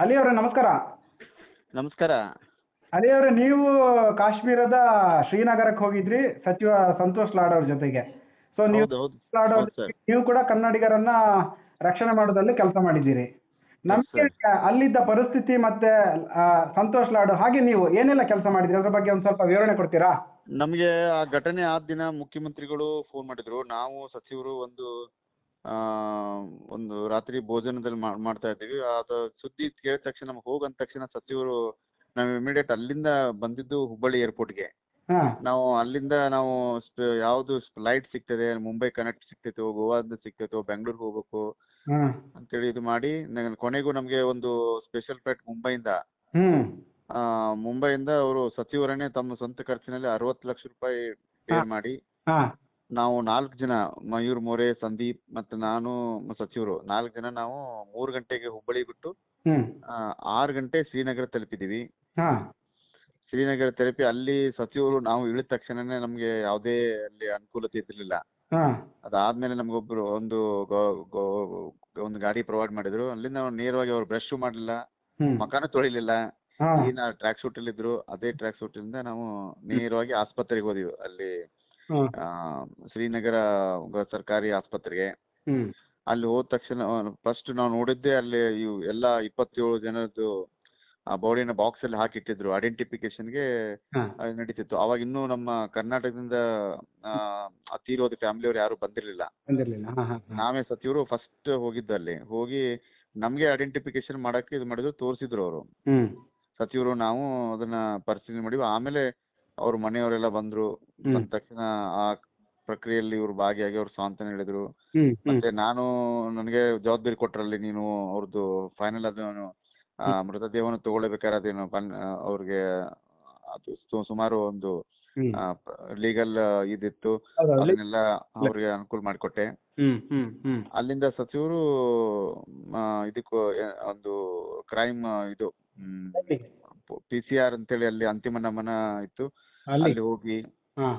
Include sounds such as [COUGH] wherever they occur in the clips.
ಅಲಿ ಅವರೇ ನಮಸ್ಕಾರ. ನಮಸ್ಕಾರ. ಅಲಿ ಅವರೇ ನೀವು ಕಾಶ್ಮೀರದ ಶ್ರೀನಗರಕ್ಕೆ ಹೋಗಿದ್ರಿ ಸಚಿವ ಸಂತೋಷ್ ಲಾಡ್ ಅವ್ರ ಜೊತೆಗೆ. ಸೊ ನೀವು ಹೌದು ಹೌದು. ಲಾಡ್ ಅವ್ರ ಹೌದು ನೀವು ಕೂಡ ಕನ್ನಡಿಗರನ್ನ ರಕ್ಷಣೆ ಮಾಡೋದ್ರಲ್ಲಿ ಕೆಲಸ ಮಾಡಿದ್ದೀರಿ. ನಮಗೆ ಅಲ್ಲಿದ್ದ ಪರಿಸ್ಥಿತಿ ಮತ್ತೆ ಆ, ಸಂತೋಷ್ ಲಾಡ್ ಹಾಗೆ ನೀವು ಏನೆಲ್ಲ ಕೆಲಸ ಮಾಡಿದ್ರಿ? ಅದ್ರ ಬಗ್ಗೆ ಒಂದ್ ಸ್ವಲ್ಪ ವಿವರಣೆ ಕೊಡ್ತೀರಾ? ನಮಗೆ ಆ ಘಟನೆ ಆದ ದಿನ ಮುಖ್ಯಮಂತ್ರಿಗಳು ಫೋನ್ ಮಾಡಿದ್ರು. ನಾವು ಸಚಿವರು ಒಂದು ಆ, ಒಂದು ರಾತ್ರಿ ಭೋಜನದಲ್ಲಿ ಮಾಡ್ತಾ ಇದ್ದೀವಿ. ಅದು ಸುದ್ದಿ ಕೇಳಿದ ತಕ್ಷಣ ನಮ್ಗೆ ಹೋಗಂದ ತಕ್ಷಣ ಸಚಿವರು ನಾವು ಇಮಿಡಿಯೇಟ್ ಅಲ್ಲಿಂದ ಬಂದಿದ್ದು ಹುಬ್ಬಳ್ಳಿ ಏರ್ಪೋರ್ಟ್ಗೆ ನಾವು ಅಲ್ಲಿಂದ ನಾವು ಯಾವುದು ಫ್ಲೈಟ್ ಸಿಗ್ತದೆ ಮುಂಬೈ ಕನೆಕ್ಟ್ ಸಿಗ್ತೈತೋ ಗೋವಾದ ಸಿಗ್ತೈತೋ ಬೆಂಗಳೂರಿಗೆ ಹೋಗ್ಬೇಕು ಅಂತ ಅಂತೇಳಿ ಇದು ಮಾಡಿ ಕೊನೆಗೂ ನಮಗೆ ಒಂದು ಸ್ಪೆಷಲ್ ಫ್ಲೈಟ್ ಮುಂಬೈಯಿಂದ. ಆ, ಮುಂಬೈಯಿಂದ ಅವರು ಸಚಿವರನ್ನೇ ತಮ್ಮ ಸ್ವಂತ ಖರ್ಚಿನಲ್ಲಿ ಅರವತ್ತು ಲಕ್ಷ ರೂಪಾಯಿ ಪೇ ಮಾಡಿ. ನಾವು ನಾಲ್ಕು ಜನ ಮಯೂರ್ ಮೋರೆ ಸಂದೀಪ್ ಮತ್ತೆ ನಾನು ಸಚಿವರು. ನಾಲ್ಕು ಜನ ನಾವು ಮೂರ್ ಗಂಟೆಗೆ ಹುಬ್ಬಳ್ಳಿ ಬಿಟ್ಟು ಹ್ಮ್. ಆ, ಆರು ಗಂಟೆ ಶ್ರೀನಗರ ತಲುಪಿದೀವಿ ಹಾ. ಶ್ರೀನಗರ ತಲುಪಿ ಅಲ್ಲಿ ಸಚಿವರು ನಾವು ಇಳಿದ ತಕ್ಷಣನೇ ನಮಗೆ ಯಾವುದೇ ಅಲ್ಲಿ ಅನುಕೂಲತೆ ಇರಲಿಲ್ಲ ಹಾ. ಅದಾದ್ಮೇಲೆ ನಮಗೊಬ್ರು ಒಂದು ಗೋ- ಗೋ- ಒಂದು ಗಾಡಿ ಪ್ರೊವೈಡ್ ಮಾಡಿದ್ರು. ಅಲ್ಲಿಂದ ನಾವು ನೇರವಾಗಿ ಅವ್ರು ಬ್ರಷ್ ಮಾಡಲಿಲ್ಲ. ಹ್ಮ್. ಮಕಾನು ತೊಳಿಲಿಲ್ಲ. ಹಾ. ಏನ ಟ್ರ್ಯಾಕ್ ಸೂಟ್ ಅಲ್ಲಿ ಇದ್ರು. ಅದೇ ಟ್ರ್ಯಾಕ್ ಸೂಟ್ ಇಂದ ನಾವು ನೇರವಾಗಿ ಆಸ್ಪತ್ರೆಗೆ ಹೋದಿವಿ. ಅಲ್ಲಿ ಆ, ಶ್ರೀನಗರ ಸರ್ಕಾರಿ ಆಸ್ಪತ್ರೆಗೆ. ಹ್ಮ್. ಅಲ್ಲಿ ಹೋದ ತಕ್ಷಣ ಫಸ್ಟ್ ನಾವು ನೋಡಿದ್ದೆ ಅಲ್ಲಿ ಇವು ಎಲ್ಲ ಇಪ್ಪತ್ತೇಳು ಜನದ್ದು ಆ ಬಾಡಿನ ಬಾಕ್ಸ್ ಅಲ್ಲಿ ಹಾಕಿಟ್ಟಿದ್ರು ಐಡೆಂಟಿಫಿಕೇಶನ್ಗೆ ಗೆ ನಡೀತಿತ್ತು. ಅವಾಗ ಇನ್ನೂ ನಮ್ಮ ಕರ್ನಾಟಕದಿಂದ ಆ, ತೀರೋದ ಫ್ಯಾಮಿಲಿ ಫ್ಯಾಮಿಲಿಯವ್ರು ಯಾರು ಬಂದಿರಲಿಲ್ಲ. ಬಂದಿರ್ಲಿಲ್ಲ. ಹಾ ಹಾ ಹಾ. ನಾವೇ ಸಚಿವರು ಫಸ್ಟ್ ಹೋಗಿದ್ದು ಅಲ್ಲಿ. ಹೋಗಿ ನಮಗೆ ಐಡೆಂಟಿಫಿಕೇಶನ್ ಮಾಡಕ್ಕೆ ಇದು ಮಾಡಿದ್ರು ತೋರಿಸಿದ್ರು ಅವರು. ಹ್ಮ್. ಸಚಿವರು ನಾವು ಅದನ್ನ ಪರಿಶೀಲನೆ ಮಾಡಿವಿ ಆಮೇಲೆ ಅವ್ರ ಮನೆಯವರೆಲ್ಲ ಬಂದ್ರು. ಹ್ಮ್. ಬಂದ ತಕ್ಷಣ ಆ ಪ್ರಕ್ರಿಯೆಯಲ್ಲಿ ಇವ್ರು ಭಾಗಿಯಾಗಿ ಅವ್ರು ಸಾಂತ್ವನ ಹೇಳಿದ್ರು. ಹ್ಮ್ ಹ್ಮ್. ಮತ್ತೆ ನಾನು ನನಗೆ ಜವಾಬ್ದಾರಿ ಕೊಟ್ರಲ್ಲಿ ನೀನು ಅವ್ರದ್ದು ಫೈನಲ್ ಅದನ್ನು ಆ, ಮೃತದೇಹವನ್ನು ತಗೊಳ್ಬೇಕಾದ್ರೆ ಅದೇನು ಪನ್- ಆ, ಅವ್ರಿಗೆ ಅದು ಸು- ಸುಮಾರು ಒಂದು ಹ್ಮ್. ಲೀಗಲ್ ಇದಿತ್ತು. ಹೌದು ಅಲ್ಲಿ? ಅದನ್ನೆಲ್ಲ ಅವ್ರಿಗೆ ಅನುಕೂಲ ಮಾಡಿಕೊಟ್ಟೆ. ಹ್ಮ್ ಹ್ಮ್ ಹ್ಮ್. ಅಲ್ಲಿಂದ ಸಚಿವರು ಇದಕ್ಕೂ ಏ- ಒಂದು ಕ್ರೈಮ್ ಇದು ಪಿ ಸಿ ಆರ್ ಅಂತೇಳಿ ಅಲ್ಲಿ ಅಂತಿಮ ನಮನ ಇತ್ತು. ಅಲ್ಲಿ? ಹೋಗಿ ಹಾ.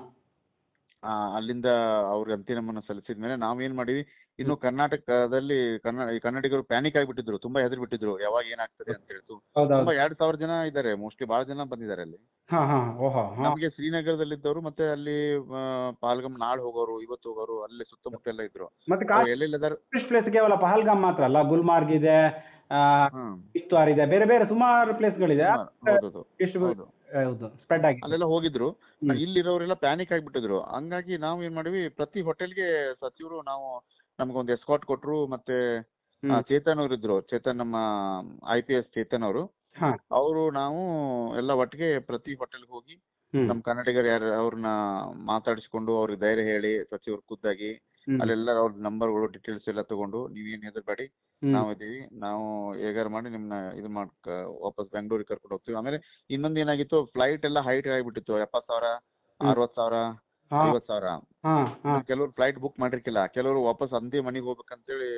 ಆ, ಅಲ್ಲಿಂದ ಅವ್ರಿಗೆ ಅಂತಿಮ ನಮನ ಸಲ್ಲಿಸಿದ ಮೇಲೆ ನಾವೇನ್ ಮಾಡಿವಿ ಇನ್ನು ಕರ್ನಾಟಕದಲ್ಲಿ ಕನ್ನಡ ಕನ್ನಡಿಗರು ಪ್ಯಾನಿಕ್ ಆಗಿಬಿಟ್ಟಿದ್ರು ತುಂಬಾ ಹೆದರಿ ಬಿಟ್ಟಿದ್ರು ಯಾವಾಗ ಏನಾಗ್ತದೆ ಅಂತ ಹೇಳ್ತು. ತುಂಬಾ ಎರಡ್ ಸಾವಿರ ಜನ ಇದ್ದಾರೆ ಮೋಸ್ಟ್ಲಿ ಬಹಳ ಜನ ಬಂದಿದ್ದಾರೆ ಅಲ್ಲಿ. ನಮಗೆ ಶ್ರೀನಗರದಲ್ಲಿದ್ದವರು ಮತ್ತೆ ಅಲ್ಲಿ ಪಹಲ್ಗಾಮ್ ನಾಳೆ ಹೋಗೋರು ಇವತ್ತು ಹೋಗೋರು ಅಲ್ಲಿ ಸುತ್ತಮುತ್ತ ಎಲ್ಲ ಇದ್ರು ಪ್ಲೇಸ್ ಕೇವಲ ಪಹಲ್ಗಾಮ್ ಮಾತ್ರ ಅಲ್ಲ ಗುಲ್ಮಾರ್ಗ್ ಇದೆ ಇದೆ ಬೇರೆ ಬೇರೆ ಸುಮಾರು ಪ್ಲೇಸ್ಗಳಿದೆ ಹೌದು. ಸ್ಪ್ರೆಡ್ ಆಗಿದೆ. ಅಲ್ಲೆಲ್ಲ ಹೋಗಿದ್ರು. ಇಲ್ಲಿರೋರೆಲ್ಲ ಪ್ಯಾನಿಕ್ ಆಗಿಬಿಟ್ಟಿದ್ರು. ಹಂಗಾಗಿ ನಾವು ಏನ್ ಮಾಡಿವಿ ಪ್ರತಿ ಹೋಟೆಲ್ಗೆ ಸಚಿವರು ನಾವು ನಮ್ಗೊಂದು ಎಸ್ಕಾಟ್ ಕೊಟ್ರು ಮತ್ತೆ ಆ, ಚೇತನ್ ಅವ್ರು ಇದ್ರು. ಚೇತನ್ ನಮ್ಮ ಐ ಪಿ ಎಸ್ ಚೇತನ್ ಅವರು. ಹಾ. ಅವರು ನಾವು ಎಲ್ಲ ಒಟ್ಟಿಗೆ ಪ್ರತಿ ಹೋಟೆಲ್ಗೆ ಹೋಗಿ. ನಮ್ಮ ಕನ್ನಡಿಗರು ಯಾರು ಅವ್ರನ್ನ ಮಾತಾಡಿಸಿಕೊಂಡು ಅವ್ರಿಗೆ ಧೈರ್ಯ ಹೇಳಿ ಸಚಿವರು ಖುದ್ದಾಗಿ. ಅಲ್ಲೆಲ್ಲ ಅವ್ರ ನಂಬರ್ಗಳು ಡೀಟೇಲ್ಸ್ ಎಲ್ಲ ತಗೊಂಡು ನೀವೇನು ಹೆದರ್ಬೇಡಿ ಹ್ಮ್. ನಾವು ಹೇಗಾರ ಮಾಡಿ ನಿಮ್ನ ಇದು ಮಾಡ್ ವಾಪಸ್ ಬೆಂಗಳೂರಿಗೆ ಕರ್ಕೊಂಡು ಹೋಗ್ತೀವಿ. ಆಮೇಲೆ ಇನ್ನೊಂದು ಏನಾಗಿತ್ತು ಫ್ಲೈಟ್ ಎಲ್ಲ ಹೈಟ್ ಆಗಿಬಿಟ್ಟಿತ್ತು. ಎಪ್ಪತ್ ಸಾವಿರ ಅರವತ್ತು ಸಾವಿರ ಐವತ್ ಐವತ್ತು ಸಾವಿರ. ಕೆಲವರು ಫ್ಲೈಟ್ ಬುಕ್ ಮಾಡಿರ್ಕಿಲ್ಲ. ಕೆಲವರು ವಾಪಸ್ ಅಂದೇ ಮನೆಗೆ ಹೋಗ್ಬೇಕಂತೇಳಿ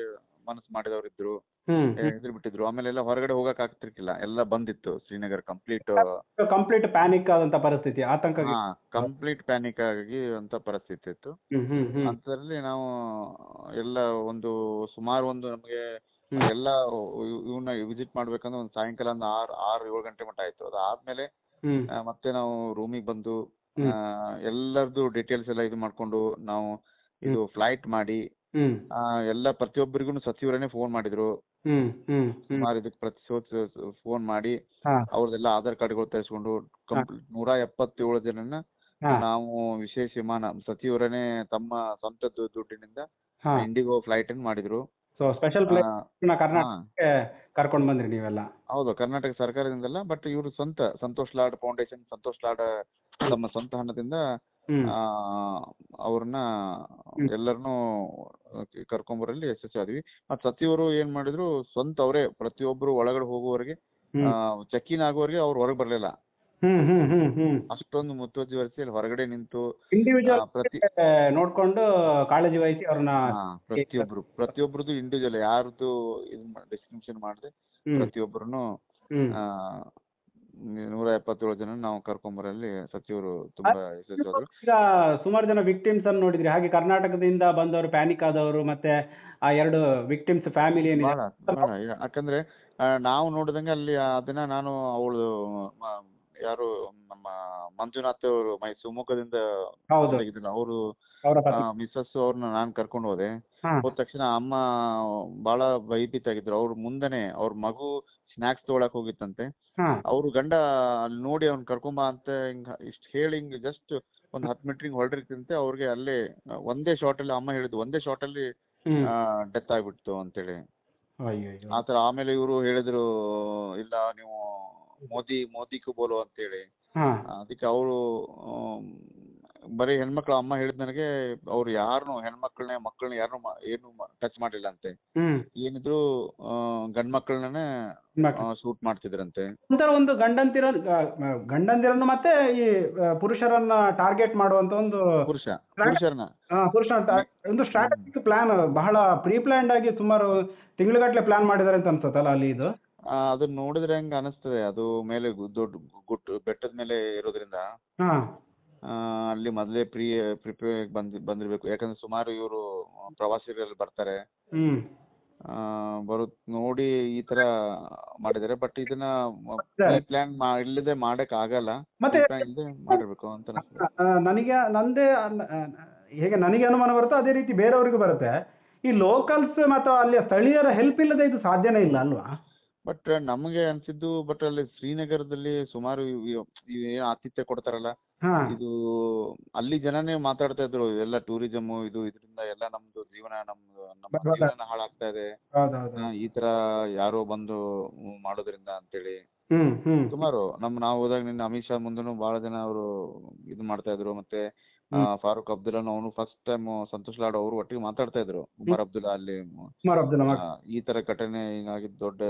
ಮನಸ್ಸು ಮಾಡಿದವ್ರು ಇದ್ರು ಹ್ಮ್. ಬಿಟ್ಟಿದ್ರು ಆಮೇಲೆ ಎಲ್ಲ ಹೊರಗಡೆ ಹೋಗಕ್ ಆಗ್ತಿರ್ಲಿಲ್ಲ. ಎಲ್ಲ ಬಂದಿತ್ತು. ಶ್ರೀನಗರ್ ಕಂಪ್ಲೀಟ್ ಕಂಪ್ಲೀಟ್ ಪ್ಯಾನಿಕ್ ಆದಂತ ಪರಿಸ್ಥಿತಿ ಆತಂಕ ಹಾ ಕಂಪ್ಲೀಟ್ ಪ್ಯಾನಿಕ್ ಆಗಿ ಅಂತ ಪರಿಸ್ಥಿತಿ ಇತ್ತು. ಹ್ಮ್ ಹ್ಮ್ ಹ್ಮ್. ಅಂತದ್ರಲ್ಲಿ ನಾವು ಎಲ್ಲ ಒಂದು ಸುಮಾರು ಒಂದು ನಮಗೆ. ಎಲ್ಲ ಇವನ್ನ ವಿಸಿಟ್ ಮಾಡ್ಬೇಕಂದ್ರೆ ಒಂದು ಸಾಯಂಕಾಲ ಒಂದು ಆರ್ ಆರು ಏಳು ಗಂಟೆ ಮಟ್ಟ ಆಯ್ತು. ಅದಾದ್ಮೇಲೆ ಹ್ಮ್. ಆ, ಮತ್ತೆ ನಾವು ರೂಮಿಗೆ ಬಂದು ಎಲ್ಲರದು ಡೀಟೇಲ್ಸ್ ಎಲ್ಲ ಇದು ಮಾಡ್ಕೊಂಡು ನಾವು ಇದು ಫ್ಲೈಟ್ ಮಾಡಿ ಹ್ಮ್. ಆ, ಎಲ್ಲ ಪ್ರತಿಯೊಬ್ಬರಿಗೂ ಸಚಿವರೇನೆ ಫೋನ್ ಮಾಡಿದ್ರು. ಹ್ಮ್ ಹ್ಮ್ ಹ್ಮ್. ಸುಮಾರು ಇದಕ್ಕೆ ಪ್ರತಿ ಫೋನ್ ಮಾಡಿ ಹಾ. ಅವ್ರದ್ದೆಲ್ಲ ಆಧಾರ್ ಕಾರ್ಡ್ಗಳು ತರಿಸ್ಕೊಂಡು ಕಂಪ್ಲೀಟ್ ನೂರ ಎಪ್ಪತ್ತೇಳು ಜನನ ಹಾ. ನಾವು ವಿಶೇಷ ವಿಮಾನ ಸಚಿವರನ್ನೇ ತಮ್ಮ ಸ್ವಂತ ದು- ದುಡ್ಡಿನಿಂದ ಹಾ. ಇಂಡಿಗೋ ಫ್ಲೈಟ್ ಅನ್ನು ಮಾಡಿದ್ರು. ಸೊ ಸ್ಪೆಷಲ್ ಆ, ಪ್ಲೇಸ್ ಹಾ, ಕರ್ನಾಟಕಕ್ಕೆ ಕರ್ಕೊಂಡ್ ಬಂದ್ರಿ ನೀವೆಲ್ಲ. ಹೌದು ಕರ್ನಾಟಕ ಸರ್ಕಾರದಿಂದಲ್ಲ ಬಟ್ ಇವರು ಸ್ವಂತ ಸಂತೋಷ್ ಲಾಡ್ ಫೌಂಡೇಶನ್ ಸಂತೋಷ್ ಲಾಡ್ ತಮ್ಮ ಸ್ವಂತ ಹಣದಿಂದ ಅವ್ರನ್ನ ಎಲ್ಲರನ್ನೂ ಕರ್ಕೊಂಬರಲ್ಲಿ ಯಶಸ್ವಿ ಆದ್ವಿ. ಮತ್ ಸಚಿವರು ಏನ್ ಮಾಡಿದ್ರು ಸ್ವಂತ ಅವರೇ ಪ್ರತಿಯೊಬ್ಬರು ಒಳಗಡೆ ಹೋಗುವವರೆಗೆ ಚೆಕ್ ಇನ್ ಆಗುವವರೆಗೆ ಅವ್ರು ಹೊರಗೆ ಬರಲಿಲ್ಲ. ಅಷ್ಟೊಂದು ಮುತುವರ್ಜಿ ವಹಿಸಿ ಅಲ್ಲಿ ಹೊರಗಡೆ ನಿಂತು ಇಂಡಿವಿಜುವಲ್ ಪ್ರತಿ ನೋಡ್ಕೊಂಡು ಕಾಳಜಿ ವಹಿಸಿ ಅವ್ರನ್ನ ಪ್ರತಿಯೊಬ್ರು ಪ್ರತಿಯೊಬ್ರದ್ದು ಇಂಡಿವಿಜುವಲ್ ಯಾರ್ದು ಇದು ಡಿಸ್ಕ್ರಿಪ್ಷನ್ ಮಾಡದೆ ಪ್ರತಿಯೊಬ್ಬರನ್ನು ನೂರ ಎಪ್ಪತ್ತೇಳು ಜನ ನಾವು ಕರ್ಕೊಂಬರಲ್ಲಿ ಸಚಿವರು ತುಂಬಾ ಈಗ ಸುಮಾರು ಜನ ವಿಕ್ಟಿಮ್ಸ್ ಅನ್ನು ನೋಡಿದ್ರಿ. ಹಾಗೆ ಕರ್ನಾಟಕದಿಂದ ಬಂದವರು ಪ್ಯಾನಿಕ್ ಆದವರು ಮತ್ತೆ ಆ ಎರಡು ವಿಕ್ಟಿಮ್ಸ್ ಫ್ಯಾಮಿಲಿ ಏನಿದೆ. ಬಹಳ ಬಹಳ ಯಾ- ಯಾಕಂದ್ರೆ ಆ, ನಾವು ನೋಡಿದಂಗೆ ಅಲ್ಲಿ ಆ ದಿನ ನಾನು ಅವಳು ಯಾರು ನಮ್ಮ ಮಂಜುನಾಥ್ ಅವರು ಮೈ ಶಿವಮೊಗ್ಗದಿಂದ ಹೌದು. ಅವರು ಮಿಸ್ಸಸ್ ಅವ್ರನ್ನ ನಾನು ಕರ್ಕೊಂಡು ಹೋದೆ. ಹಾ. ಹೋದ ತಕ್ಷಣ ಅಮ್ಮ ಬಹಳ ಭಯಭೀತ ಆಗಿದ್ರು. ಅವ್ರ ಮುಂದೆನೆ ಅವ್ರ ಮಗು ಸ್ನಾಕ್ಸ್ ತಗೊಳಕ್ ಹೋಗಿತ್ತಂತೆ. ಅವ್ರ ಗಂಡ ಅಲ್ಲಿ ನೋಡಿ ಅವ್ನ್ ಕರ್ಕೊಂಬ ಅಂತ ಹಿಂಗ್ ಇಷ್ಟ ಹೇಳಿ ಹಿಂಗ್ ಜಸ್ಟ್ ಒಂದ್ ಹತ್ತು ಮೀಟರ್ ಹಿಂಗ್ ಹೊರಡಿರ್ತಂತೆ ಅವ್ರಿಗೆ ಅಲ್ಲೇ ಒಂದೇ ಶಾಟ್ ಅಲ್ಲಿ ಅಮ್ಮ ಹೇಳಿದ್ ಒಂದೇ ಶಾಟ್ ಅಲ್ಲಿ ಡೆತ್ ಆಗ್ಬಿಡ್ತು ಅಂತೇಳಿ. ಆತರ ಆಮೇಲೆ ಇವರು ಹೇಳಿದ್ರು ಇಲ್ಲ ನೀವು ಮೋದಿ ಮೋದಿ ಕು ಬೋಲೋ ಅಂತೇಳಿ. ಅದಕ್ಕೆ ಅವರು ಬರೀ ಹೆಣ್ಮಕ್ಳು ಅಮ್ಮ ಹೇಳಿದ್ ನನಗೆ ಅವ್ರು ಯಾರನ್ನು ಹೆಣ್ಮಕ್ಳನ್ನೇ ಮಕ್ಕಳನ್ನ ಯಾರನ್ನು ಏನು ಟಚ್ ಮಾಡಿಲ್ಲ ಅಂತೆ ಹ್ಮ್. ಏನಿದ್ರು ಗಂಡ್ ಮಕ್ಕಳನ್ನೇ ಸೂಟ್ ಶೂಟ್ ಮಾಡ್ತಿದ್ರಂತೆ. ಒಂಥರ ಒಂದು ಗಂಡಂತಿರ ಗಂಡಂದಿರನ್ನು ಮತ್ತೆ ಈ ಪುರುಷರನ್ನ ಟಾರ್ಗೆಟ್ ಮಾಡುವಂತ ಒಂದು ಪುರುಷ ಪುರುಷರನ್ನ. ಆ, ಪುರುಷನ ಟ- ಒಂದು ಸ್ಟ್ರಾಟಜಿಕ್ ಪ್ಲಾನ್ ಬಹಳ ಪ್ರೀ ಪ್ಲಾನ್ಡ್ ಆಗಿ ಸುಮಾರು ತಿಂಗಳುಗಟ್ಟಲೆ ಪ್ಲಾನ್ ಮಾಡಿದಾರೆ ಅಂತ ಅನ್ಸುತ್ತಲ್ಲ ಅಲ್ಲಿ ಇದು? ಆ, ಅದನ್ನ ನೋಡಿದ್ರೆ ಹೆಂಗ ಅನಿಸ್ತದೆ. ಅದು ಮೇಲೆ ಗು- ದೊಡ್ಡ ಗುಟ್ಟು ಬೆಟ್ಟದ ಮೇಲೆ ಇರೋದ್ರಿಂದ. ಹಾ. ಅಲ್ಲಿ ಮೊದಲೇ ಪ್ರೀ ಪ್ರಿಪೇರ್ ಬಂದ್ ಬಂದಿರ್ಬೇಕು. ಯಾಕಂದ್ರೆ ಸುಮಾರು ಇವರು ಪ್ರವಾಸಿಗರೆಲ್ಲ ಬರ್ತಾರೆ. ಹ್ಮ್. ಆ, ಬರುತ್ ನೋಡಿ ಈ ತರ ಮಾಡಿದ್ದಾರೆ. ಬಟ್ ಇದನ್ನ ಪ್ಲಾನ್ ಇಲ್ಲದೆ ಮಾಡಕ್ ಆಗಲ್ಲ. ಮತ್ತೆ ಇಲ್ಲದೆ ಮಾಡಿರ್ಬೇಕು ಅಂತ ಆ, ನನಗೆ ನಂದೇ ಆ, ಹೇಗೆ ನನಗೆ ಅನುಮಾನ ಬರುತ್ತೋ ಅದೇ ರೀತಿ ಬೇರೆಯವರಿಗೂ ಬರುತ್ತೆ. ಈ ಲೋಕಲ್ಸ್ ಮತ್ತು ಅಲ್ಲಿಯ ಸ್ಥಳೀಯರ ಹೆಲ್ಪ್ ಇಲ್ಲದೆ ಇದು ಸಾಧ್ಯನೇ ಇಲ್ಲ ಅಲ್ವಾ? ಬಟ್ ನಮಗೆ ಅನ್ಸಿದ್ದು ಬಟ್ ಅಲ್ಲಿ ಶ್ರೀನಗರದಲ್ಲಿ ಸುಮಾರು ಇವ್- ಇವ್- ಇವ್ ಏನ್ ಆತಿಥ್ಯ ಕೊಡ್ತಾರಲ್ಲ. ಇದು ಅಲ್ಲಿ ಜನನೇ ಮಾತಾಡ್ತಾ ಇದ್ರು ಎಲ್ಲ ಟೂರಿಸಮ್ ಇದು ಇದರಿಂದ ಎಲ್ಲ ನಮ್ದು ಜೀವನ ನಮ್ದು ನಮ್ಮ ಜೀವನ ಹಾಳಾಗ್ತಾ ಇದೆ. ಈ ತರ ಯಾರೋ ಬಂದು ಮಾಡೋದ್ರಿಂದ ಅಂತೇಳಿ. ಹ್ಮ್ ಹ್ಮ್. ಸುಮಾರು ನಮ್ ನಾವು ಹೋದಾಗ ನಿನ್ನ ಅಮಿತ್ ಶಾ ಮುಂದೂ ಬಹಳ ಜನ ಅವರು ಇದು ಮಾಡ್ತಾ ಇದ್ರು ಮತ್ತೆ ಆ, ಫಾರೂಕ್ ಅಬ್ದುಲ್ಲಾನು ಅವನು ಫಸ್ಟ್ ಟೈಮ್ ಸಂತೋಷ್ ಲಾಡ್ ಅವರು ಒಟ್ಟಿಗೆ ಮಾತಾಡ್ತಾ ಇದ್ರು. ಉಮರ್ ಅಬ್ದುಲ್ಲಾ ಅಲ್ಲಿ. ಮ- ಉಮರ್ ಅಬ್ದುಲ್ ಆ, ಈ ತರ ಘಟನೆ ಹಿಂಗಾಗಿ ದೊಡ್ಡ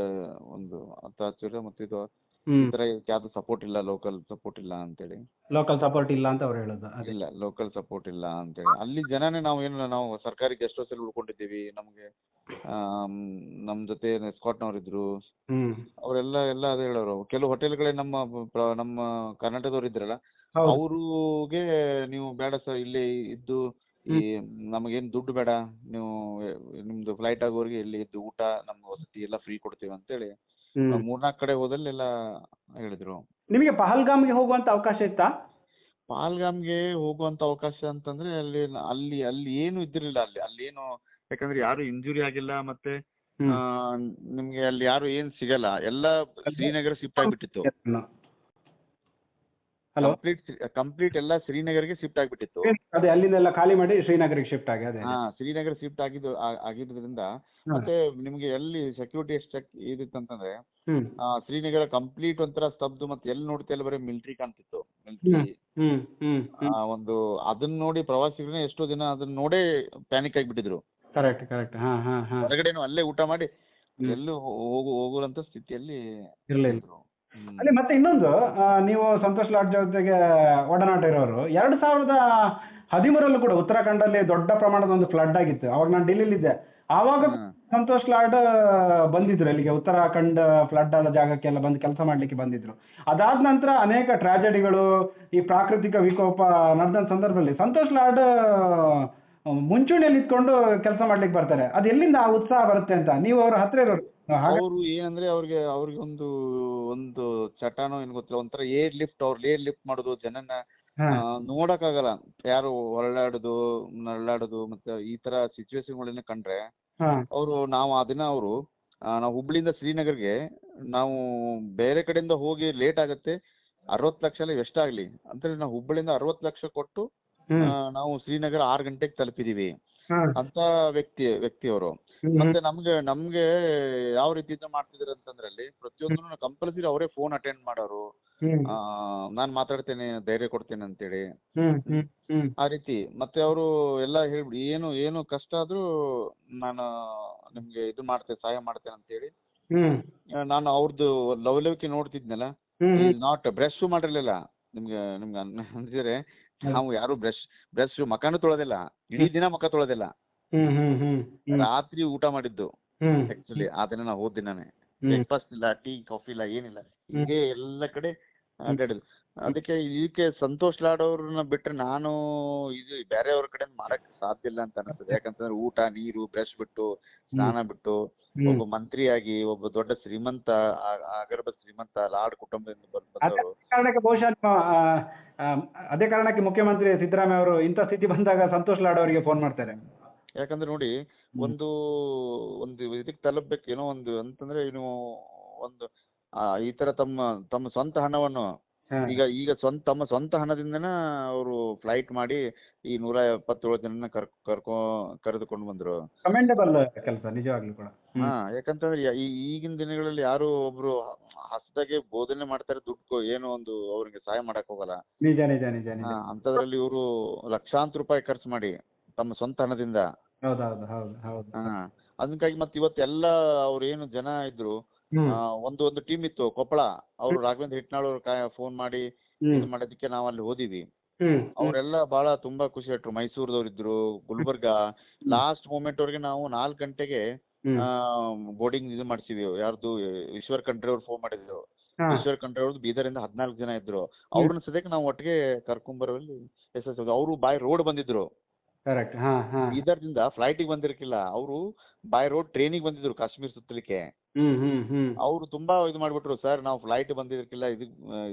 ಒಂದು ಅತ್ಯಾಚಾರ ಮತ್ತೆ ಇದು ಈ ತರ ಯಾವ್ದು ಸಪೋರ್ಟ್ ಇಲ್ಲ ಲೋಕಲ್ ಸಪೋರ್ಟ್ ಇಲ್ಲ ಅಂತೇಳಿ. ಲೋಕಲ್ ಸಪೋರ್ಟ್ ಇಲ್ಲ ಅಂತ ಅವ್ರು ಹೇಳೋದು ಅದೇ. ಇಲ್ಲ ಲೋಕಲ್ ಸಪೋರ್ಟ್ ಇಲ್ಲ ಅಂತೇಳಿ. ಅಲ್ಲಿ ಜನನೇ ನಾವು ಏನು ನಾವು ಸರ್ಕಾರಿ ಗೆಸ್ಟ್ ಹೌಸ್ ಅಲ್ಲಿ ಉಳ್ಕೊಂಡಿದ್ದೀವಿ. ನಮ್ಗೆ ನಮ್ಮ ನಮ್ ಜೊತೆ ಸ್ಕಾಟ್ನವ್ರು ಇದ್ರು. ಹ್ಮ್. ಅವರೆಲ್ಲ ಎಲ್ಲ ಅದೇ ಹೇಳೋರು. ಕೆಲವು ಹೋಟೆಲ್ಗಳೇ ನಮ್ಮ ಪ್ರ- ನಮ್ಮ ಕರ್ನಾಟಕದವ್ರು ಇದ್ರಲ್ಲ ಹೌದು. ಅವ್ರಿಗೆ ನೀವು ಬೇಡ ಸರ್ ಇಲ್ಲೇ ಇದ್ದು ಈ ನಮಗೇನ್ ದುಡ್ಡು ಬೇಡ ನೀವು ನಿಮ್ದು ಫ್ಲೈಟ್ ಆಗೋರಿಗೆ ಇಲ್ಲಿ ಇದ್ದು ಊಟ ನಮ್ಗೆ ವಸತಿ ಎಲ್ಲ ಫ್ರೀ ಕೊಡ್ತೀವಿ ಅಂತೇಳಿ. ಹ್ಮ್. ಮೂರ್ನಾಲ್ಕು ಕಡೆ ಹೋದಲ್ಲಿ ಎಲ್ಲ ಹೇಳಿದ್ರು. ನಿಮಗೆ ಪಹಲ್ಗಾಮ್ಗೆ ಹೋಗುವಂತ ಅವಕಾಶ ಇತ್ತಾ? ಪಾಲ್ಗಾಮ್ಗೆ ಹೋಗುವಂತ ಅವಕಾಶ ಅಂತಂದ್ರೆ ಅಲ್ಲಿ ಅಲ್ಲಿ ಅಲ್ಲಿ ಏನು ಇದ್ದಿರ್ಲಿಲ್ಲ ಅಲ್ಲಿ. ಅಲ್ಲಿ ಏನು ಯಾಕಂದ್ರೆ ಯಾರು ಇಂಜುರಿ ಆಗಿಲ್ಲ ಮತ್ತೆ ಹ್ಮ್. ಆ, ನಿಮ್ಗೆ ಅಲ್ಲಿ ಯಾರು ಏನ್ ಸಿಗಲ್ಲ. ಎಲ್ಲ ಶ್ರೀನಗರ ಶಿಫ್ಟ್ ಆಗ್ಬಿಟ್ಟಿತ್ತು. ಹಲೋ? ಕಂಪ್ಲೀಟ್ ಕಂಪ್ಲೀಟ್ ಎಲ್ಲ ಶ್ರೀನಗರ್ಗೆ ಶಿಫ್ಟ್ ಆಗ್ಬಿಟ್ಟಿತ್ತು. ಅದೇ ಅಲ್ಲಿಂದೆಲ್ಲ ಖಾಲಿ ಮಾಡಿ ಶ್ರೀನಗರಿಗೆ ಶಿಫ್ಟ್ ಆಗಿ ಅದೇ ಹಾ ಶ್ರೀನಗರ್ ಶಿಫ್ಟ್ ಆಗಿದ್ದು ಆ- ಆಗಿದ್ರಿಂದ ಮತ್ತೆ ನಿಮ್ಗೆ ಎಲ್ಲಿ ಸೆಕ್ಯೂರಿಟಿ ಎಷ್ಟು ಇದಿತ್ತು ಅಂತಂದ್ರೆ ಹ್ಮ್. ಆ, ಶ್ರೀನಗರ ಕಂಪ್ಲೀಟ್ ಒಂಥರ ಸ್ತಬ್ಧ ಮತ್ತೆ ಎಲ್ಲಿ ನೋಡ್ತಾ ಎಲ್ಲ ಬರೀ ಮಿಲಿಟರಿ ಕಾಣ್ತಿತ್ತು. ಮಿಲಿಟರಿ ಹ್ಮ್ ಹ್ಮ್ ಹ್ಮ್ ಒಂದು ಅದನ್ನ ನೋಡಿ ಪ್ರವಾಸಿಗರನ್ನ ಎಷ್ಟೋ ದಿನ ಅದನ್ನ ನೋಡೇ ಪ್ಯಾನಿಕ್ ಆಗಿಬಿಟ್ಟಿದ್ರು. ಕರೆಕ್ಟ್ ಕರೆಕ್ಟ್ ಹಾ ಹಾ ಹಾ. ಹೊರಗಡೆನು ಅಲ್ಲೇ ಊಟ ಮಾಡಿ ಎಲ್ಲೂ ಹೋಗು ಹೋಗುವಂತ ಸ್ಥಿತಿಯಲ್ಲಿ ಇರ್ಲಿಲ್ಲ. ಇದ್ರು. ಅಲ್ಲಿ ಮತ್ತೆ ಇನ್ನೊಂದು ಆ, ನೀವು ಸಂತೋಷ್ ಲಾಡ್ ಜೊತೆಗೆ ಒಡನಾಟ ಇರೋರು ಎರಡು ಸಾವಿರದ ಹದಿಮೂರಲ್ಲೂ ಕೂಡ ಉತ್ತರಾಖಂಡಲ್ಲಿ ದೊಡ್ಡ ಪ್ರಮಾಣದ ಒಂದು ಫ್ಲಡ್ ಆಗಿತ್ತು. ಅವಾಗ ನಾನು ಡೆಲ್ಲಿಲಿದ್ದೆ ಆವಾಗ. ಸಂತೋಷ್ ಲಾಡ್ ಬಂದಿದ್ರು. ಅಲ್ಲಿಗೆ ಉತ್ತರಾಖಂಡ್ ಫ್ಲಡ್ ಆದ ಜಾಗಕ್ಕೆಲ್ಲ ಬಂದು ಕೆಲಸ ಮಾಡ್ಲಿಕ್ಕೆ ಬಂದಿದ್ರು. ಅದಾದ ನಂತರ ಅನೇಕ ಟ್ರಾಜೆಡಿಗಳು ಈ ಪ್ರಾಕೃತಿಕ ವಿಕೋಪ ನಡೆದ ಸಂದರ್ಭದಲ್ಲಿ ಸಂತೋಷ್ ಲಾಡ್ ಮುಂಚೂಣಿಯಲ್ಲಿ ಇಟ್ಕೊಂಡು ಕೆಲಸ ಮಾಡ್ಲಿಕ್ಕೆ ಬರ್ತಾರೆ. ಅದು ಎಲ್ಲಿಂದ ಆ ಉತ್ಸಾಹ ಬರುತ್ತೆ ಅಂತ? ನೀವು ಅವ್ರ ಹತ್ರ ಇರೋರು. ಹಾಗೆ ಅವ್ರು ಏನಂದ್ರೆ ಅವ್ರಿಗೆ ಅವ್ರಿಗೆ ಒಂದು ಒಂದು ಚಟಾನೋ ಏನ್ ಗೊತ್ತಿಲ್ಲ ಒಂಥರ ಏರ್ ಲಿಫ್ಟ್ ಅವ್ರ ಏರ್ ಲಿಫ್ಟ್ ಮಾಡೋದು ಜನನ ಹಾ. ಆ, ನೋಡಕ್ಕಾಗಲ್ಲ. ಯಾರು ಹೊರಳಾಡುದು ನರಳಾಡುದು ಮತ್ತೆ ಈ ತರ ಸಿಚುವೇಶನ್ಗಳನ್ನ ಕಂಡ್ರೆ ಹಾ. ಅವರು ನಾವು ಆ ದಿನ ಅವರು ನಾವು ಹುಬ್ಳಿಯಿಂದ ಶ್ರೀನಗರ್ಗೆ ನಾವು ಬೇರೆ ಕಡೆಯಿಂದ ಹೋಗಿ ಲೇಟ್ ಆಗತ್ತೆ ಅರವತ್ತು ಲಕ್ಷ ಎಲ್ಲ ಎಷ್ಟಾಗ್ಲಿ ಅಂತೇಳಿ ನಾವು ಹುಬ್ಬಳ್ಳಿಯಿಂದ ಅರವತ್ತು ಲಕ್ಷ ಕೊಟ್ಟು ನಾವು ಶ್ರೀನಗರ ಆರ್ ಗಂಟೆಗೆ ತಲುಪಿದೀವಿ. ಅಂತ ವ್ಯಕ್ತಿ ವ್ಯಕ್ತಿಯವರು. ಮತ್ತೆ ನಮ್ಗೆ ನಮ್ಗೆ ಯಾವ ರೀತಿ ಮಾಡ್ತಿದ್ರು ಅಂತಂದ್ರೆ ಅಲ್ಲಿ ಪ್ರತಿಯೊಂದನ್ನು ಕಂಪಲ್ಸರಿ ಅವರೇ ಫೋನ್ ಅಟೆಂಡ್ ಮಾಡೋರು. ನಾನ್ ಮಾತಾಡ್ತೇನೆ ಧೈರ್ಯ ಕೊಡ್ತೇನೆ ಅಂತೇಳಿ. ಆ ರೀತಿ. ಮತ್ತೆ ಅವರು ಎಲ್ಲ ಹೇಳ್ಬಿಡಿ ಏನು ಏನು ಕಷ್ಟ ಆದ್ರೂ ನಾನು ನಿಮ್ಗೆ ಇದು ಮಾಡ್ತೇನೆ ಸಹಾಯ ಮಾಡ್ತೇನೆ ಅಂತೇಳಿ. ನಾನು ಅವ್ರದ್ದು ಲವಲವಿಕೆ ನೋಡ್ತಿದ್ನಲ್ಲ? Not brush ಮಾಡಿರ್ಲಿಲ್ಲ. ನಿಮ್ಗೆ ನಿಮ್ಗೆ ಅಂದ್ರೆ ಅನ್ಸಿದ್ರೆ ನಾವು ಯಾರು ಬ್ರಷ್ ಬ್ರಷ್ ಮಕಾನು ತೊಳೋದಿಲ್ಲ ಇಡೀ ದಿನ ಮಕ ತೊಳೋದಿಲ್ಲ. ರಾತ್ರಿ ಊಟ ಮಾಡಿದ್ದು ಆಕ್ಚುಲಿ ಆ ದಿನ ನಾವು ಹೋದ್ ದಿನಾನೇ. ಬ್ರೇಕ್ಫಾಸ್ಟ್ ಇಲ್ಲ ಟೀ ಕಾಫಿ ಇಲ್ಲ ಏನಿಲ್ಲ. ಹೀಗೆ ಎಲ್ಲ ಕಡೆ ಅದಕ್ಕೆ ಇದಕ್ಕೆ ಸಂತೋಷ್ ಲಾಡ್ ಅವ್ರನ್ನ ಬಿಟ್ರೆ ನಾನು ಇದು ಬೇರೆಯವ್ರ ಕಡೆ ಮಾಡಕ್ ಸಾಧ್ಯ ಇಲ್ಲ ಅಂತ ಅನಿಸ್ತದೆ ಯಾಕಂತಂದ್ರೆ ಊಟ ನೀರು ಬ್ರಷ್ ಬಿಟ್ಟು ಸ್ನಾನ ಬಿಟ್ಟು ಒಬ್ಬ ಮಂತ್ರಿಯಾಗಿ ಒಬ್ಬ ದೊಡ್ಡ ಶ್ರೀಮಂತ ಅಗರ್ಭ ಶ್ರೀಮಂತ ಲಾಡ್ ಕುಟುಂಬದಿಂದ ಬಂದವರು. ಕಾರಣಕ್ಕೆ ಬಹುಶಃ ಅದೇ ಕಾರಣಕ್ಕೆ ಮುಖ್ಯಮಂತ್ರಿ ಸಿದ್ದರಾಮಯ್ಯ ಅವರು ಇಂಥ ಸ್ಥಿತಿ ಬಂದಾಗ ಸಂತೋಷ್ ಲಾಡ್ ಅವರಿಗೆ ಫೋನ್ ಮಾಡ್ತಾರೆ. ಯಾಕಂದ್ರೆ ನೋಡಿ ಒಂದು ಒಂದು ಇದಕ್ಕೆ ತಲುಪಬೇಕು ಏನೋ ಒಂದು ಅಂತಂದ್ರೆ ಏನು ಒಂದು ಈ ತರ ತಮ್ಮ ತಮ್ಮ ಸ್ವಂತ ಹಣವನ್ನು ಈಗ ಈಗ ಸ್ವಂತ ತಮ್ಮ ಸ್ವಂತ ಹಣದಿಂದನ ಅವರು ಫ್ಲೈಟ್ ಮಾಡಿ ಈ ನೂರ ಎಪ್ಪತ್ತೇಳು ಜನನ ಕರ್ ಕರ್ಕೊ ಕರೆದುಕೊಂಡು ಬಂದ್ರು. ಕಮೆಂಡಬಲ್ ಕೆಲಸ ನಿಜವಾಗ್ಲೂ ಕೂಡ. ಹಾ ಯಾಕಂತಂದ್ರೆ ಈ ಈಗಿನ ದಿನಗಳಲ್ಲಿ ಯಾರು ಒಬ್ರು ಹಸ್ದಾಗೆ ಬೋಧನೆ ಮಾಡ್ತಾರೆ ದುಡ್ಡು ಏನೋ ಒಂದು ಅವ್ರಿಗೆ ಸಹಾಯ ಮಾಡಕ್ ಹೋಗಲ್ಲ. ನಿಜ ನಿಜ ನಿಜ ಅಂಥದ್ರಲ್ಲಿ ಇವರು ಲಕ್ಷಾಂತರ ರೂಪಾಯಿ ಖರ್ಚು ಮಾಡಿ ತಮ್ಮ ಸ್ವಂತ ಹಣದಿಂದ. ಹೌದೌದು ಹೌದು ಹೌದು. ಹಾ ಅದಕ್ಕಾಗಿ ಮತ್ತೆ ಇವತ್ತೆಲ್ಲ ಅವ್ರು ಏನು ಜನ ಇದ್ರು ಒಂದು ಒಂದು ಟೀಮ್ ಇತ್ತು. ಕೊಪ್ಪಳ. ಅವರು ರಾಘವೇಂದ್ರ ಹಿಟ್ನಾಳ್ ಅವ್ರು ಫೋನ್ ಮಾಡಿ ಇದು ಮಾಡೋದಕ್ಕೆ ನಾವು ಅಲ್ಲಿ ಹೋದಿವಿ ಅವರೆಲ್ಲ ಬಹಳ ತುಂಬಾ ಖುಷಿ ಆಯ್ತು ಮೈಸೂರದವ್ರು ಇದ್ರು ಗುಲ್ಬರ್ಗ ಲಾಸ್ಟ್ ಮೂಮೆಂಟ್ ವರೆಗೆ ನಾವು ನಾಲ್ಕು ಗಂಟೆಗೆ ಆ ಬೋರ್ಡಿಂಗ್ ಇದು ಮಾಡ್ಸಿದ್ವಿ. ಯಾರ್ದು ಈಶ್ವರ್ ಖಂಡ್ರೆ ಅವ್ರು ಫೋನ್ ಮಾಡಿದ್ರು. ಈಶ್ವರ್ ಖಂಡ್ರೆ ಅವ್ರದ್ದು ಬೀದರಿಂದ ಹದಿನಾಲ್ಕು ಜನ ಇದ್ರು. ಅವ್ರನ್ನ ಸದ್ಯಕ್ಕೆ ನಾವು ಒಟ್ಟಿಗೆ ಕರ್ಕೊಂಬರುವಲ್ಲಿ ಯಶಸ್ವಿ. ಅವರು ಬಾಯ್ ರೋಡ್ ಬಂದಿದ್ರು. ಕರೆಕ್ಟ್ ಹಾ ಹಾ. ಬೀದರ್ದಿಂದ ಫ್ಲೈಟಿಗೆ ಬಂದಿರಕಿಲ್ಲ. ಅವರು ಬೈ ರೋಡ್ ಟ್ರೈನಿಗೆ ಬಂದಿದ್ರು ಕಾಶ್ಮೀರ್ ಸುತ್ತಲಿಕ್ಕೆ. ಹ್ಮ್ ಹ್ಮ್ ಹ್ಮ್. ಅವರು ತುಂಬಾ ಇದು ಮಾಡ್ಬಿಟ್ರು ಸರ್ ನಾವು ಫ್ಲೈಟ್ ಬಂದಿರಕಿಲ್ಲ ಇದು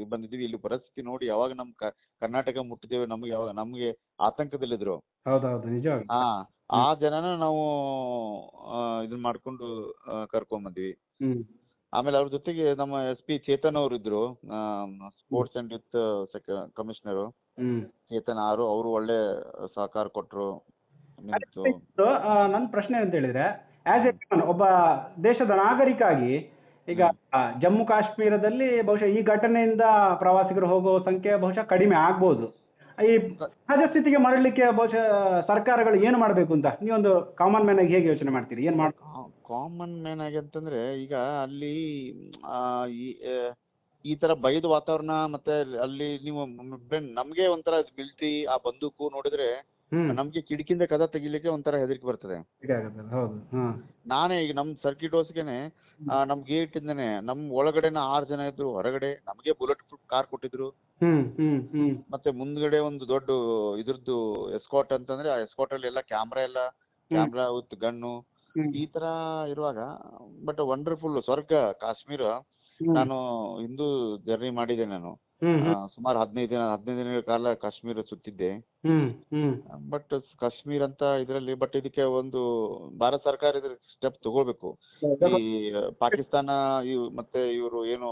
ಬಂದಿದ್ವಿ ಇಲ್ಲಿ ಪರಿಸ್ಥಿತಿ ನೋಡಿ ಯಾವಾಗ ನಮ್ ಕ- ಕರ್ನಾಟಕ ಮುಟ್ಟಿದ್ದೇವೆ ನಮ್ಗೆ ಯಾವಾಗ ನಮ್ಗೆ ಆತಂಕದಲ್ಲಿದ್ರು. ಹೌದೌದು ನಿಜವಾಗ್ಲೂ ಆ ಆ ಜನನ ನಾವು ಆ, ಇದನ್ ಮಾಡ್ಕೊಂಡು ಆ, ಕರ್ಕೊಂಡ್ ಬಂದ್ವಿ. ಹ್ಮ್. ಆಮೇಲೆ ಅವ್ರ ಜೊತೆಗೆ ನಮ್ಮ ಎಸ್ ಪಿ ಚೇತನ್ ಅವರು ಇದ್ರು ಸ್ಪೋರ್ಟ್ಸ್ ಅಂಡ್ ಯೂತ್ ಕಮಿಷನರ್ ಹ್ಮ್. ಚೇತನ್ ಆರು ಅವರು ಒಳ್ಳೆ ಸಹಕಾರ ಕೊಟ್ರು ನಿಂತು ನನ್ನ ಪ್ರಶ್ನೆ ಅಂತ ಹೇಳಿದ್ರೆ ಆಸ್ ಎ ಒಬ್ಬ ದೇಶದ ನಾಗರಿಕ ಆಗಿ ಈಗ ಜಮ್ಮು ಕಾಶ್ಮೀರದಲ್ಲಿ ಬಹುಶಃ ಈ ಘಟನೆಯಿಂದ ಪ್ರವಾಸಿಗರು ಹೋಗೋ ಸಂಖ್ಯೆ ಬಹುಶಃ ಕಡಿಮೆ ಆಗ್ಬೋದು. ಈ ಸಹಜ ಸ್ಥಿತಿಗೆ ಮರಳಲಿಕ್ಕೆ ಬಹುಶಃ ಸರ್ಕಾರಗಳು ಏನು ಮಾಡಬೇಕು ಅಂತ ನೀವೊಂದು ಕಾಮನ್ ಮ್ಯಾನ್ ಆಗಿ ಹೇಗೆ ಯೋಚನೆ ಮಾಡ್ತೀರಿ? ಏನ್ ಮಾಡ್ ಕಾಮನ್ ಮ್ಯಾನ್ ಆಗಿ ಅಂತಂದ್ರೆ ಈಗ ಅಲ್ಲಿ ಆ, ಈ ಆ, ಈ ತರ ಭಯದ ವಾತಾವರಣ ಮತ್ತೆ ಅಲ್ಲಿ ನೀವು ನಮ್ಗೆ ಒಂಥರ ಮಿಲ್ಟ್ರಿ ಆ ಬಂದೂಕು ನೋಡಿದ್ರೆ ನಮ್ಗೆ ಕಿಟಕಿಯಿಂದ ಕದ ತೆಗಿಲಿಕ್ಕೆ ಒಂಥರ ಹೆದರಿಕೆ ಬರ್ತದೆ. ನಾನೇ ಈಗ ನಮ್ ಸರ್ಕಿಟ್ ಹೋಸ್ಗೆನೆ ನಮ್ ಗೇಟ್ ಇಂದನೆ ನಮ್ ಒಳಗಡೆನ ಆರ್ ಜನ ಇದ್ರು ಹೊರಗಡೆ ನಮ್ಗೆ ಬುಲೆಟ್ ಪ್ರೂಫ್ ಕಾರ್ ಕೊಟ್ಟಿದ್ರು. ಮತ್ತೆ ಮುಂದ್ಗಡೆ ಒಂದು ದೊಡ್ಡ ಇದ್ರದ್ದು ಎಸ್ಕಾಟ್ ಅಂತಂದ್ರೆ ಆ ಎಸ್ಕಾಟ್ ಅಲ್ಲಿ ಎಲ್ಲ ಕ್ಯಾಮ್ರಾ ಎಲ್ಲ ಕ್ಯಾಮ್ರಾ ವಿತ್ ಗಣ್ಣು ಈ ತರ ಇರುವಾಗ ಬಟ್ ವಂಡರ್ಫುಲ್ ಸ್ವರ್ಗ ಕಾಶ್ಮೀರ ನಾನು ಹಿಂದೂ ಜರ್ನಿ ಮಾಡಿದೆ ನಾನು. ಸುಮಾರು ಹದಿನೈದು ದಿನ ಹದಿನೈದು ದಿನಗಳ ಕಾಲ ಕಾಶ್ಮೀರ ಸುತ್ತಿದ್ದೆ. ಬಟ್ ಕಾಶ್ಮೀರ್ ಅಂತ ಇದರಲ್ಲಿ ಬಟ್ ಇದಕ್ಕೆ ಒಂದು ಭಾರತ ಸರ್ಕಾರ ಇದ್ರ ಸ್ಟೆಪ್ ತಗೋಬೇಕು ಈ ಪಾಕಿಸ್ತಾನ ಇವ್ ಮತ್ತೆ ಇವರು ಏನು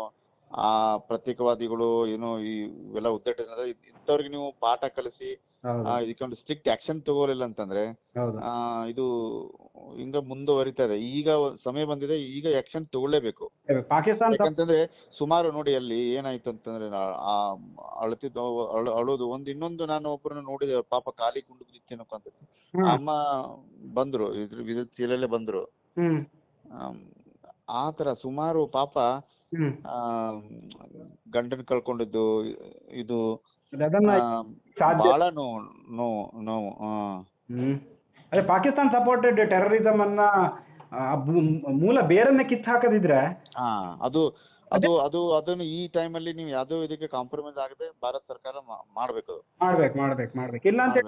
ಆ ಪ್ರತ್ಯೇಕವಾದಿಗಳು ಏನು ಈ ಇವೆಲ್ಲ ಉದ್ದಟ ಇಂಥವ್ರಿಗೆ ನೀವು ಪಾಠ ಕಲಿಸಿ ಆ, ಇದಕ್ಕೊಂದು ಸ್ಟ್ರಿಕ್ಟ್ ಆಕ್ಷನ್ ತಗೋಲಿಲ್ಲ ಅಂತಂದ್ರೆ ಹೌದು. ಆ, ಇದು ಹಿಂಗ ಮುಂದುವರಿತಾ ಇದೆ. ಈಗ ಒಂದ್ ಸಮಯ ಬಂದಿದೆ ಈಗ ಆಕ್ಷನ್ ತಗೊಳ್ಳೇಬೇಕು. ಪಾಕಿಸ್ತಾನ ಯಾಕಂತಂದ್ರೆ ಸುಮಾರು ನೋಡಿ ಅಲ್ಲಿ ಏನಾಯ್ತು ಅಂತಂದ್ರೆ ನಾ- ಆ ಅಳ್ತಿದ್ದು ಅಳು ಅಳೋದು. ಒಂದ್ ಇನ್ನೊಂದು ನಾನು ಒಬ್ಬರನ್ನ ನೋಡಿದೆ ಪಾಪ ಖಾಲಿ ಗುಂಡು ಬಿದ್ದಿತ್ತೇನಪ್ಪ ಅಂತ. ಹ್ಮ್. ಅಮ್ಮ ಬಂದ್ರು ಇದ್ರ ವಿದ್ಯುತ್ ಚೀಲಲ್ಲೇ ಬಂದ್ರು. ಆತರ ಆಮ್, ಆ ತರ ಸುಮಾರು ಪಾಪ ಗಂಡನ್ ಕಳ್ಕೊಂಡಿದ್ದು ಇದು ಬಹಳ ನೋವು ನೋವು ನೋವು ಆ. ಹ್ಮ್ ಅದೇ ಪಾಕಿಸ್ತಾನ್ ಸಪೋರ್ಟೆಡ್ ಟೆರರಿಸಮ್ ಅನ್ನ ಆ, ಬು- ಮೂಲ ಬೇರನ್ನೇ ಕಿತ್ತು ಹಾಕದಿದ್ರೆ ಹಾ ಅದು ಅದು ಅದು ಅದನ್ನ ಈ ಟೈಮಲ್ಲಿ ನೀವು ಯಾವುದೋ ಇದಕ್ಕೆ ಕಾಂಪ್ರಮೈಸ್ ಆಗದೆ ಭಾರತ ಸರ್ಕಾರ ಮಾಡಬೇಕು ಮಾಡ್ಬೇಕು ಅದು. ಮಾಡ್ಬೇಕು ಮಾಡ್ಬೇಕು ಇಲ್ಲ ಅಂತ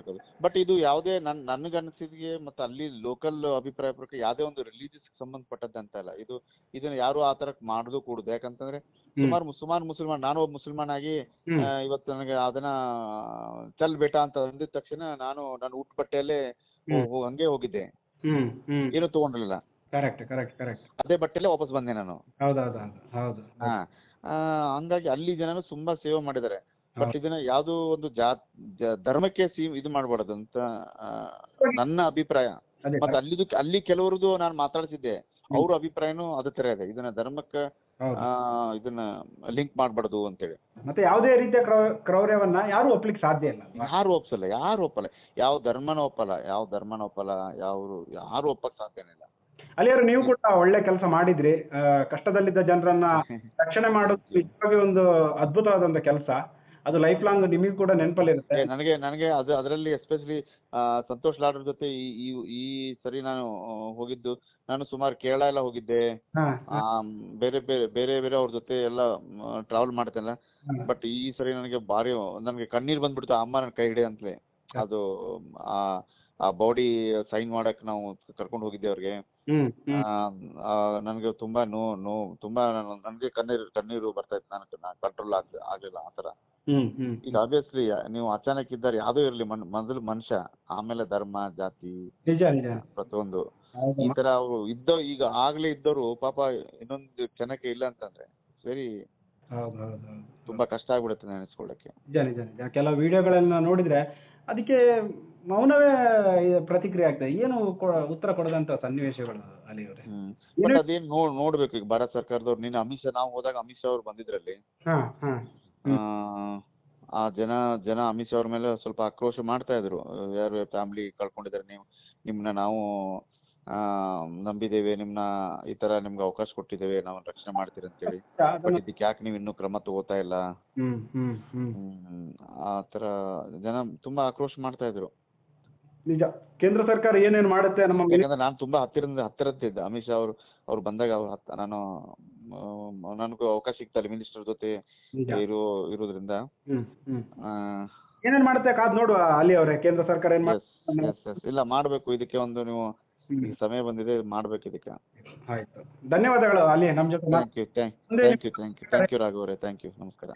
ಬಟ್ ಇದು ಯಾವುದೇ ನನ್ ನನಗೆ ಅನಿಸಿದ್ಗೆ ಮತ್ತೆ ಅಲ್ಲಿ ಲೋಕಲ್ ಅಭಿಪ್ರಾಯ ಪ್ರಕಾರ ಯಾವುದೇ ಒಂದು ರಿಲೀಜಿಯಸ್ ಸಂಬಂಧಪಟ್ಟದ್ದಂತ ಅಲ್ಲ. ಇದು ಇದನ್ನ ಯಾರು ಆ ತರ ಮಾಡೋದು ಕೂಡುದು. ಯಾಕಂತಂದ್ರೆ ಸುಮಾರು ಸುಮಾರು ಮುಸಲ್ಮಾನ್ ನಾನು ಒಬ್ಬ ಮುಸಲ್ಮಾನ್ ಆಗಿ ಹ್ಮ್. ಆ, ಇವತ್ತು ನನಗೆ ಅದನ್ನ ಚಲ್ ಬೇಟಾ ಅಂತ ಅಂದಿದ ತಕ್ಷಣ ನಾನು ನನ್ನ ಊಟ ಬಟ್ಟೆಯಲ್ಲೇ ಹೋ- ಹೋ- ಹಂಗೆ ಹೋಗಿದ್ದೆ. ಹ್ಮ್ ಹ್ಮ್. ಏನು ತಗೊಂಡಿರಲಿಲ್ಲ. ಕರೆಕ್ಟ್ ಕರೆಕ್ಟ್ ಕರೆಕ್ಟ್ ಅದೇ ಬಟ್ಟೆಲ್ಲೇ ವಾಪಸ್ ಬಂದೆ ನಾನು. ಹೌದೌದು ಹೌದು ಹಾ ಹಂಗಾಗಿ ಅಲ್ಲಿ ಜನನು ತುಂಬಾ ಸೇವೆ ಮಾಡಿದ್ದಾರೆ. ಬಟ್ ಇದನ್ನ ಯಾವ್ದೋ ಒಂದು ಜಾತ್ ಜ- ಧರ್ಮಕ್ಕೆ ಸೀ ಇದು ಮಾಡಬಾರದು ಅಂತ ಆ, ನನ್ನ ಅಭಿಪ್ರಾಯ. ಅದೇ ಮತ್ತೆ ಅಲ್ಲಿದು ಅಲ್ಲಿ ಕೆಲವರದು ನಾನು ಮಾತಾಡ್ತಿದ್ದೆ. ಅವ್ರ ಅಭಿಪ್ರಾಯನೂ ಅದೇ ತರ ಇದೆ. ಇದನ್ನ ಧರ್ಮಕ್ಕೆ ಹೌದು. ಆ, ಇದನ್ನ ಲಿಂಕ್ ಮಾಡ್ಬಾರ್ದು ಅಂತೇಳಿ. ಮತ್ತೆ ಯಾವುದೇ ರೀತಿಯ ಕ್ರೌ- ಕ್ರೌರ್ಯವನ್ನ ಯಾರು ಒಪ್ಲಿಕ್ಕೆ ಸಾಧ್ಯ ಇಲ್ಲ ಯಾರು ಒಪ್ಸಲ್ಲ ಯಾರು ಒಪ್ಪಲ್ಲ. ಯಾವ ಧರ್ಮನೂ ಒಪ್ಪಲ್ಲ ಯಾವ ಧರ್ಮನ ಒಪ್ಪಲ್ಲ ಯಾವ ಯಾರು ಒಪ್ಪಕ್ ಸಾಧ್ಯನೇ ಇಲ್ಲ. ಅಲ್ಲಿಯವರು ನೀವು ಕೂಡ ಒಳ್ಳೆ ಕೆಲಸ ಮಾಡಿದ್ರಿ. ಕಷ್ಟದಲ್ಲಿದ್ದ ಜನರನ್ನ [LAUGHS] ರಕ್ಷಣೆ ಮಾಡೋದು ನಿಜವಾಗಿ ಒಂದು ಅದ್ಭುತವಾದಂತ ಕೆಲಸ. ಅದು ಲೈಫ್ ಲಾಂಗ್ ನಿಮಗೂ ಕೂಡ ನೆನಪಲ್ಲಿರುತ್ತೆ ನನಗೆ ನನಗೆ ಅದು ಅದರಲ್ಲಿ ಎಸ್ಪೆಷಲಿ ಸಂತೋಷ್ ಲಾಡ್ರ ಜೊತೆ ಈ ಈ ಸರಿ ನಾನು ಹೋಗಿದ್ದು. ನಾನು ಸುಮಾರು ಕೇರಳ ಎಲ್ಲ ಹೋಗಿದ್ದೆ. ಆ, ಬೇರೆ ಬೇರೆ ಬೇರೆ ಬೇರೆ ಅವ್ರ ಜೊತೆ ಎಲ್ಲ ಟ್ರಾವೆಲ್ ಮಾಡ್ತೇನೆ ಬಟ್ ಈ ಸರಿ ನನಗೆ ಭಾರಿ ನನಗೆ ಕಣ್ಣೀರ್ ಬಂದ್ಬಿಡ್ತು ಅಮ್ಮ ನನ್ನ ಕೈ ಹಿಡಿ ಅಂತಲೇ. ಅದು ಆ ಬಾಡಿ ಸೈನ್ ಮಾಡಕ್ ನಾವು ಕರ್ಕೊಂಡು ಹೋಗಿದ್ದೆ ಅವ್ರಿಗೆ. ನನಗೆ ತುಂಬಾ ನೋ ನೋ ತುಂಬಾ ನನಗೆ ಕಣ್ಣೀರು ಕಣ್ಣೀರು ಬರ್ತಾ ಇತ್ತು. ನನಗೆ ಕಂಟ್ರೋಲ್ ಆಗ್ ಆಗ್ಲಿಲ್ಲ ಆ ಥರ. ಈಗ ಆಬ್ವಿಯಸ್ಲಿ ನೀವು ಅಚಾನಕ್ ಇದ್ದಾರೆ ಯಾವುದೋ ಇರಲಿ ಮೊದಲು ಮನುಷ್ಯ ಆಮೇಲೆ ಧರ್ಮ ಜಾತಿ ಪ್ರತಿಯೊಂದು. ಈ. ತರ ಅವರು ಇದ್ದೋ ಈಗ ಆಗ್ಲೇ ಇದ್ದವರು ಪಾಪ ಇನ್ನೊಂದು ಕ್ಷಣಕ್ಕೆ ಇಲ್ಲ ಅಂತಂದ್ರೆ ಸರಿ ತುಂಬಾ ಕಷ್ಟ ಆಗ್ಬಿಡುತ್ತೆ ನೆನೆಸ್ಕೊಳ್ಳಕ್ಕೆ ಕೆಲವು ವಿಡಿಯೋಗಳನ್ನ ನೋಡಿದ್ರೆ ಅದಕ್ಕೆ ಮೌನವೇ ಪ್ರತಿಕ್ರಿಯೆ ಆಗ್ತದೆ ಏನು ಉತ್ತರ ಕೊಡದಂತ ಸನ್ನಿವೇಶಗಳು ಅಲ್ಲಿ ಅವರೇ? ಬಟ್ ಅದೇನ್ ನೋಡ್ ನೋಡ್ಬೇಕು ಈಗ ಭಾರತ ಸರ್ಕಾರದವ್ರು ನಿನ್ನೆ ಅಮಿತ್ ಶಾ ನಾವು ಹೋದಾಗ ಅಮಿತ್ ಶಾ ಅವ್ರು ಬಂದಿದ್ರಲ್ಲಿ. ಆ, ಆ ಜನ ಜನ ಅಮಿತ್ ಶಾ ಅವ್ರ ಮೇಲೆ ಸ್ವಲ್ಪ ಆಕ್ರೋಶ ಮಾಡ್ತಾ ಇದ್ರು. ಯಾರು ಫ್ಯಾಮಿಲಿ ಕಳ್ಕೊಂಡಿದ್ದಾರೆ ನೀವು ನಿಮ್ನ ನಾವು ಆ ನಂಬಿದ್ದೇವೆ ನಿಮ್ನ ಈ ತರ ನಿಮ್ಗೆ ಅವಕಾಶ ಕೊಟ್ಟಿದ್ದೇವೆ ನಾವು ರಕ್ಷಣೆ ಮಾಡ್ತೀರಿ ಅಂತೇಳಿ. ಬಟ್ ಅದನ್ನ ಇದಕ್ಕೆ ಯಾಕೆ ನೀವು ಇನ್ನೂ ಕ್ರಮ ತಗೋತಾ ಇಲ್ಲ? ಆ ತರ ಜನ ತುಂಬಾ ಆಕ್ರೋಶ ಮಾಡ್ತಾ ಇದ್ರು. ನಿಜ. ಕೇಂದ್ರ ಸರ್ಕಾರ ಏನೇನ್ ಮಾಡುತ್ತೆ ನಮ್ಮ ಯಾಕಂದ್ರೆ ನಾನು ತುಂಬಾ ಹತ್ತಿರದಿಂದ ಹತ್ತಿರತ್ತಿದ್ದೆ ಅಮಿತ್ ಶಾ ಅವರು ಅವ್ರು ಬಂದಾಗ ಅವ್ರು ನಾನು ನನಗೂ ಅವಕಾಶ ಸಿಗ್ತಲ್ಲ ಮಿನಿಸ್ಟರ್ ಜೊತೆ ನಿಜ. ಇರೋ ಇರೋದ್ರಿಂದ. ಹ್ಮ್ ಹ್ಮ್. ಆ, ಏನೇನ್ ಮಾಡುತ್ತೆ ಕಾದ್ ನೋಡುವ ಅಲ್ಲಿ ಅವರೇ. ಕೇಂದ್ರ ಸರ್ಕಾರ ಏನ್ ಎಸ್ ಎಸ್ ಎಸ್ ಇಲ್ಲ ಮಾಡ್ಬೇಕು. ಇದಕ್ಕೆ ಒಂದು ನೀವು ಈಗ ಸಮಯ ಬಂದಿದೆ ಮಾಡ್ಬೇಕು ಇದಕ್ಕೆ. ಆಯ್ತು. ಧನ್ಯವಾದಗಳು ಅಲ್ಲಿ ನಮ್ ಜೊತೆ thank you thank you thank you thank you Raghav thank you ನಮಸ್ಕಾರ.